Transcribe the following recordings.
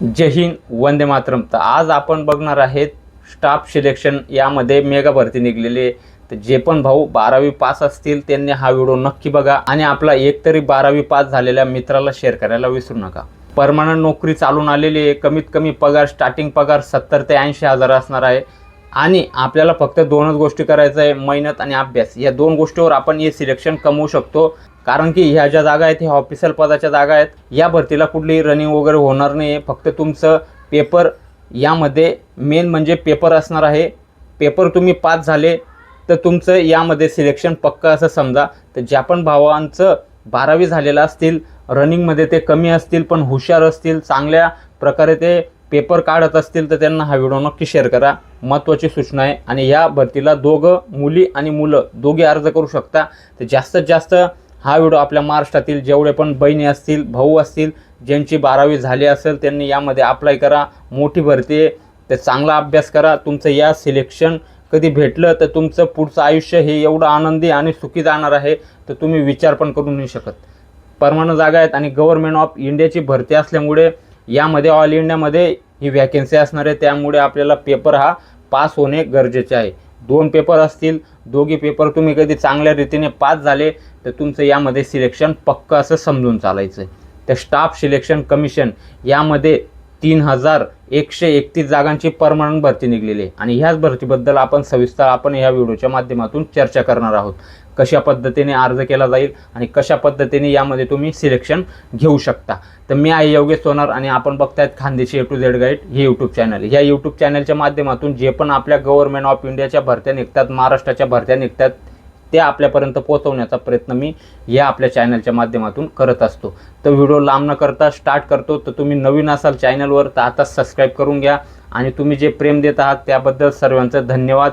जय हिंद वंदे मातरम. तर आज आपण बघणार आहेत स्टाफ सिलेक्शन यामध्ये मेगा भरती निघलेली आहे. तर जे पण भाऊ बारावी पास असतील त्यांनी हा व्हिडिओ नक्की बघा आणि आपला एक तरी बारावी पास झालेल्या मित्राला शेअर करायला विसरू नका. परमानंट नोकरी चालून आलेली आहे. कमीत कमी पगार स्टार्टिंग पगार सत्तर ते ऐंशी हजार असणार आहे. आणि आपल्याला फक्त दोनच गोष्टी करायचं आहे मेहनत आणि अभ्यास. या दोन गोष्टीवर आपण हे सिलेक्शन कमवू शकतो. कारण की ह्या ज्या जागा आहेत ह्या ऑफिसर पदाच्या जागा आहेत या भरतीला कुठलीही रनिंग वगैरे होणार नाही आहे फक्त तुमचं पेपर यामध्ये मेन म्हणजे पेपर असणार आहे. पेपर तुम्ही पास झाले तर तुमचं यामध्ये सिलेक्शन पक्का असं समजा. तर ज्या पण भावांचं बारावी झालेलं असतील रनिंगमध्ये ते कमी असतील पण हुशार असतील चांगल्या प्रकारे ते पेपर काढत असतील तर त्यांना हा व्हिडिओ नक्की शेअर करा. महत्त्वाची सूचना आहे. आणि या भरतीला दोघं मुली आणि मुलं दोघे अर्ज करू शकता. तर जास्तीत जास्त हा व्हिडिओ आपल्या महाराष्ट्रातील जेवढे पण बहिणी असतील भाऊ असतील ज्यांची बारावी झाली असेल त्यांनी यामध्ये अप्लाय करा. मोठी भरती आहे. तर चांगला अभ्यास करा. तुमचं या सिलेक्शन कधी भेटलं तर तुमचं पुढचं आयुष्य हे एवढं आनंदी आणि सुखी जाणार आहे तर तुम्ही विचार पण करू नाही शकत. परमानंट जागा आहेत आणि गव्हर्नमेंट ऑफ इंडियाची भरती असल्यामुळे यामध्ये ऑल इंडियामध्ये ही व्हॅकेन्सी असणार आहे. त्यामुळे आपल्याला पेपर हा पास होणे गरजेचे आहे. दोन पेपर असतील दोघी पेपर तुम्ही कधी चांगल्या रीतीने पास झाले तर तुमचं यामध्ये सिलेक्शन पक्क असं समजून चालायचं आहे तर स्टाफ सिलेक्शन कमिशन यामध्ये तीन हजार एकशे एकतीस जागांची परमनंट भरती निघलेली आहे. आणि ह्याच भरतीबद्दल आपण सविस्तर आपण ह्या व्हिडिओच्या माध्यमातून चर्चा करणार आहोत. कशा पद्धतीने अर्ज केला जाईल आणि कशा पद्धतीने यामध्ये तुम्ही सिलेक्शन घेऊ शकता. तर मी आहे योगेश सोनार आणि आपण बघतायत Khandeshi A to Z guide हे यूट्यूब चॅनल या यूट्यूब चॅनलच्या माध्यमातून जे पण आपल्या गव्हर्नमेंट ऑफ इंडियाच्या भरत्या निघतात महाराष्ट्राच्या भरत्या निघतात ते आपल्यापर्यंत पोहोचवण्याचा प्रयत्न मी या आपल्या चॅनलच्या माध्यमातून करत असतो. तर व्हिडिओ लांब न करता स्टार्ट करतो. तर तुम्ही नवीन असाल चॅनलवर तर आता सबस्क्राईब करून घ्या. आणि तुम्ही जे प्रेम देत आहात त्याबद्दल सर्वांचं धन्यवाद.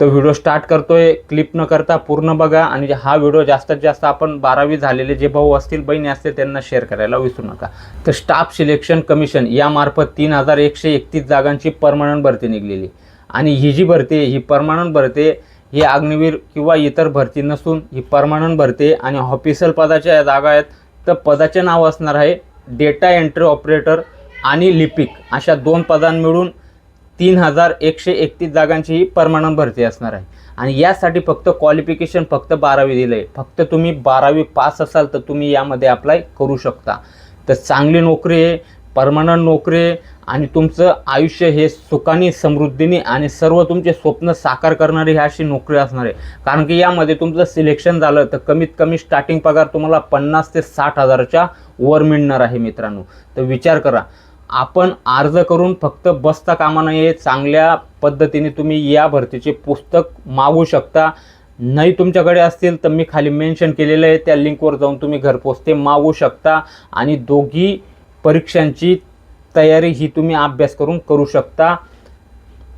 तर व्हिडिओ स्टार्ट करतोय क्लिप न करता पूर्ण बघा आणि हा व्हिडिओ जास्तीत जास्त आपण बारावी झालेले जे भाऊ असतील बहिणी असतील त्यांना शेअर करायला विसरू नका. तर स्टाफ सिलेक्शन कमिशन यामार्फत तीन हजार एकशे एकतीस जागांची परमानंट भरती निघलेली. आणि ही जी भरती आहे ही परमानंट भरती ही अग्निवीर किंवा इतर भरती नसून ही परमानंट भरती आणि ऑफिशियल पदाच्या या जागा आहेत. तर पदाचे नाव असणार आहे डेटा एंट्री ऑपरेटर आणि लिपिक. अशा दोन पदां मिळून तीन हजार एकशे एकतीस जागांची ही परमनंट भरती असणार आहे. आणि यासाठी फक्त क्वालिफिकेशन फक्त बारावी दिलं आहे फक्त तुम्ही बारावी पास असाल तर तुम्ही यामध्ये अप्लाय करू शकता. तर चांगली नोकरी आहे परमनंट नोकरी आहे आणि तुमचं आयुष्य हे सुखाने समृद्धीने आणि सर्व तुमचे स्वप्न साकार करणारी ही अशी नोकरी असणार आहे. कारण की यामध्ये तुमचं सिलेक्शन झालं तर कमीत कमी स्टार्टिंग पगार तुम्हाला पन्नास ते साठ हजाराच्या वर मिळणार आहे मित्रांनो. तर विचार करा आपण अर्ज करून फक्त बसता कामा नये चांगल्या पद्धतीने तुम्ही या भरतीचे पुस्तक मागू शकता. नाही तुमच्याकडे असतील तर मी खाली मेन्शन केलेलं आहे. त्या लिंकवर जाऊन तुम्ही घरपोच ते मागू शकता आणि दोघी परीक्षांची तयारी ही तुम्ही अभ्यास करून करू शकता.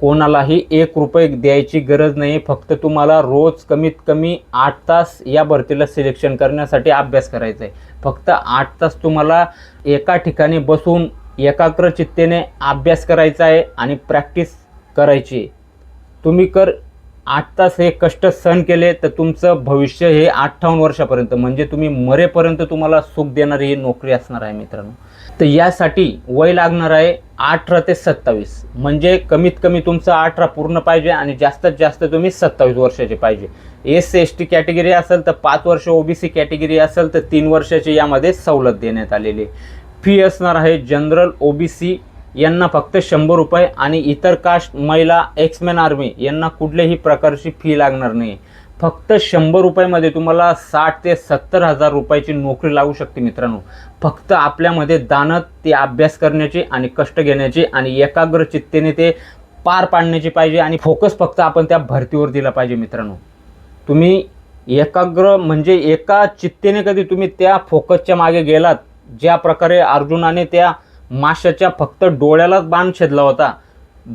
कोणालाही एक रुपये द्यायची गरज नाही. फक्त तुम्हाला रोज कमीत कमी आठ तास या भरतीला सिलेक्शन करण्यासाठी अभ्यास करायचा आहे. फक्त आठ तास तुम्हाला एका ठिकाणी बसून एकाग्र चित्तेने अभ्यास करायचा आहे आणि प्रॅक्टिस करायची तुम्ही कर आठ तास हे कष्ट सहन केले तर तुमचं भविष्य हे अठ्ठावन्न वर्षापर्यंत म्हणजे तुम्ही मरेपर्यंत तुम्हाला सुख देणारी ही नोकरी असणार आहे मित्रांनो. तर यासाठी वय लागणार आहे अठरा ते सत्तावीस म्हणजे कमीत कमी तुमचं अठरा पूर्ण पाहिजे आणि जास्तीत जास्त तुम्ही सत्तावीस वर्षाचे पाहिजे. S C S T category असेल तर पाच वर्ष ओबीसी कॅटेगरी असेल तर तीन वर्षाची यामध्ये सवलत देण्यात आलेली आहे. फी असणार आहे जनरल ओबीसी यांना फक्त शंभर रुपये आणि इतर कास्ट महिला एक्समॅन आर्मी यांना कुठल्याही प्रकारची फी लागणार नाही. फक्त शंभर रुपयामध्ये तुम्हाला साठ ते सत्तर हजार रुपयाची नोकरी लागू शकते मित्रांनो. फक्त आपल्यामध्ये दानत ते अभ्यास करण्याची आणि कष्ट घेण्याची आणि एकाग्र चित्तेने ते पार पाडण्याची पाहिजे आणि फोकस फक्त आपण त्या भरतीवर दिला पाहिजे मित्रांनो. तुम्ही एकाग्र म्हणजे एका चित्तेने कधी तुम्ही त्या फोकसच्या मागे गेलात ज्या प्रकारे अर्जुनाने त्या माशाच्या फक्त डोळ्यालाच बाण छेदला होता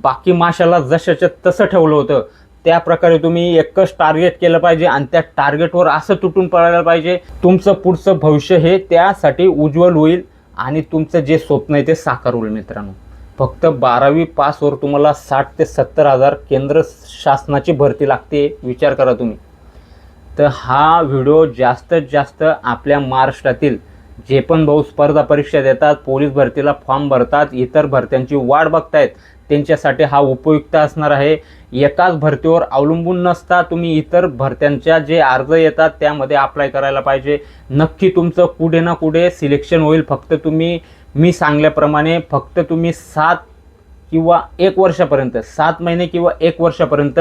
बाकी माशाला जशाच्या तसं ठेवलं होतं त्या प्रकारे तुम्ही एकच टार्गेट केलं पाहिजे आणि त्या टार्गेटवर असं तुटून पडायला पाहिजे तुमचं पुढचं भविष्य हे त्यासाठी उज्ज्वल होईल आणि तुमचं जे स्वप्न आहे ते साकार होईल मित्रांनो. फक्त बारावी पासवर तुम्हाला साठ ते सत्तर हजार केंद्र शासनाची भरती लागते विचार करा तुम्ही. तर हा व्हिडिओ जास्तीत जास्त आपल्या महाराष्ट्रातील जे पण भाऊ स्पर्धा परीक्षा देतात पोलीस भरतीला फॉर्म भरतात इतर भरत्यांची वाढ बघतायत त्यांच्यासाठी हा उपयुक्त असणार आहे. एकाच भरतीवर अवलंबून नसता तुम्ही इतर भरत्यांच्या जे अर्ज येतात त्यामध्ये अप्लाय करायला पाहिजे. नक्की तुमचं कुठे ना कुठे सिलेक्शन होईल. फक्त तुम्ही मी सांगल्याप्रमाणे फक्त तुम्ही सात किंवा एक वर्षापर्यंत सात महिने किंवा एक वर्षापर्यंत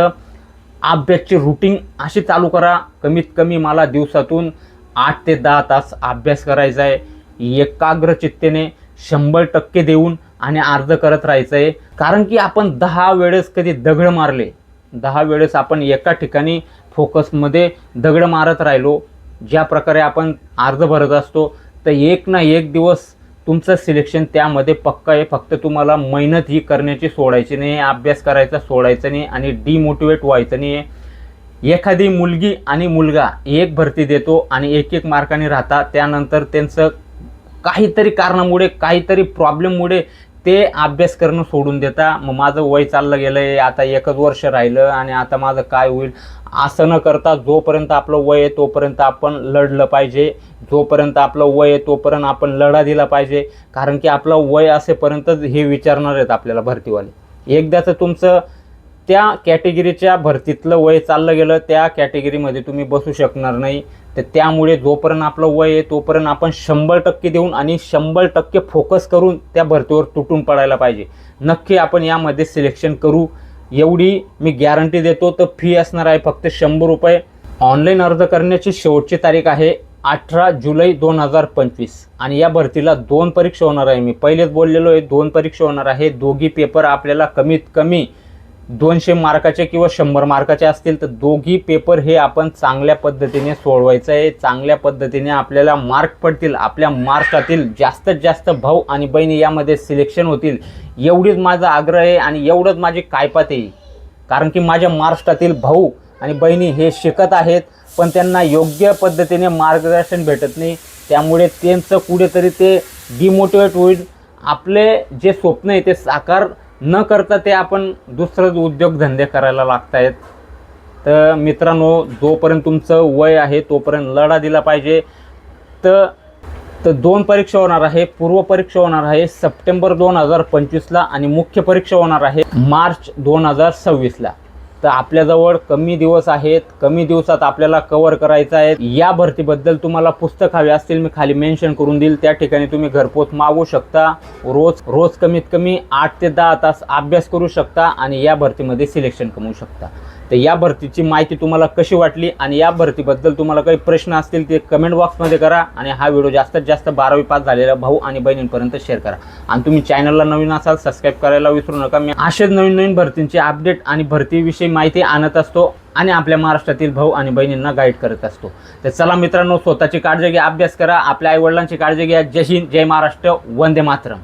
अभ्यासची रुटीन अशी चालू करा. कमीत कमी मला दिवसातून आठ ते दहा तास अभ्यास करायचा आहे. एकाग्र चित्तेने शंभर टक्के देऊन आणि अर्ज करत राहायचं आहे. कारण की आपण दहा वेळेस कधी दगड मारले दहा वेळेस आपण एका ठिकाणी फोकसमध्ये दगड मारत राहिलो ज्या प्रकारे आपण अर्ज भरत असतो तर एक ना एक दिवस तुमचं सिलेक्शन त्यामध्ये पक्का आहे. फक्त तुम्हाला मेहनत ही करण्याची सोडायची नाही अभ्यास करायचा सोडायचा नाही आणि डिमोटिवेट व्हायचं नाही. आहे एखादी मुलगी आणि मुलगा एक भरती देतो आणि एक एक मार्काने राहता त्यानंतर त्यांचं काहीतरी कारणामुळे काहीतरी प्रॉब्लेममुळे ते अभ्यास करणं सोडून देता मग माझं वय चाललं गेलं आहे आता एकच वर्ष राहिलं आणि आता माझं काय होईल? असं न करता जोपर्यंत आपलं वय आहे तोपर्यंत आपण लढलं पाहिजे. जोपर्यंत आपलं वय आहे तोपर्यंत आपण लढा दिला पाहिजे. कारण की आपलं वय असेपर्यंतच हे विचारणार आहेत आपल्याला भरतीवाले. एकदाचं तुमचं त्या कॅटेगरीच्या भरतीतलं वय चाललं गेलं त्या कॅटेगरीमध्ये तुम्ही बसू शकणार नाही. तर त्यामुळे जोपर्यंत आपलं वय आहे तोपर्यंत आपण शंभर टक्के देऊन आणि शंभर टक्के फोकस करून त्या भरतीवर तुटून पडायला पाहिजे. नक्की आपण यामध्ये सिलेक्शन करू. एवढी मी गॅरंटी देतो तर फी असणार आहे फक्त शंभर रुपये. ऑनलाईन अर्ज करण्याची शेवटची तारीख आहे अठरा जुलै दोन हजार पंचवीस. आणि या भरतीला दोन परीक्षा होणार आहे मी. पहिलेच बोललेलो आहे दोन परीक्षा होणार आहे. दोघी पेपर आपल्याला कमीत कमी दोनशे मार्काचे किंवा शंभर मार्काचे असतील तर दोघी पेपर हे आपण चांगल्या पद्धतीने सोडवायचं आहे. चांगल्या पद्धतीने आपल्याला मार्क पडतील आपल्या महाराष्ट्रातील जास्तीत जास्त भाऊ आणि बहिणी यामध्ये सिलेक्शन होतील. एवढीच माझा आग्रह आहे आणि एवढंच माझी कायपात आहे. कारण की माझ्या महाराष्ट्रातील भाऊ आणि बहिणी हे शिकत आहेत पण त्यांना योग्य पद्धतीने मार्गदर्शन भेटत नाही. त्यामुळे त्यांचं कुठेतरी ते डिमोटिवेट होईल. आपले जे स्वप्न आहे ते साकार न करता ते आपण दुसरंच उद्योगधंदे करायला लागतायत. आहेत तर मित्रांनो जोपर्यंत तुमचं वय आहे तोपर्यंत लढा दिला पाहिजे. तर तर दोन परीक्षा होणार आहे. पूर्व परीक्षा होणार आहे सप्टेंबर दोन हजार पंचवीसला आणि मुख्य परीक्षा होणार आहे मार्च दोन हजार सव्वीसला. तर आपल्याजवळ कमी दिवस आहेत कमी दिवसात आपल्याला कव्हर करायचं आहे. या भरतीबद्दल तुम्हाला पुस्तक हवे असतील मी खाली मेन्शन करून देईल. त्या ठिकाणी तुम्ही घरपोच मागवू शकता. रोज रोज कमीत कमी आठ ते दहा तास अभ्यास करू शकता आणि या भरतीमध्ये सिलेक्शन कमवू शकता. तर या भरतीची माहिती तुम्हाला कशी वाटली आणि या भरतीबद्दल तुम्हाला काही प्रश्न असतील ते कमेंट बॉक्समध्ये करा आणि हा व्हिडिओ जास्तीत जास्त बारावी पास झालेला भाऊ आणि बहिणींपर्यंत शेअर करा. आणि तुम्ही चॅनलला नवीन असाल सबस्क्राईब करायला विसरू नका. मी असेच नवीन नवीन भरतींचे अपडेट आणि भरतीविषयी माहिती आणत असतो आणि आपल्या महाराष्ट्रातील भाऊ आणि बहिणींना गाईड करत असतो. तर चला मित्रांनो स्वतःची काळजी घ्या अभ्यास करा आपल्या आईवडिलांची काळजी घ्या. जय हिंद जय महाराष्ट्र वंदे मातरम.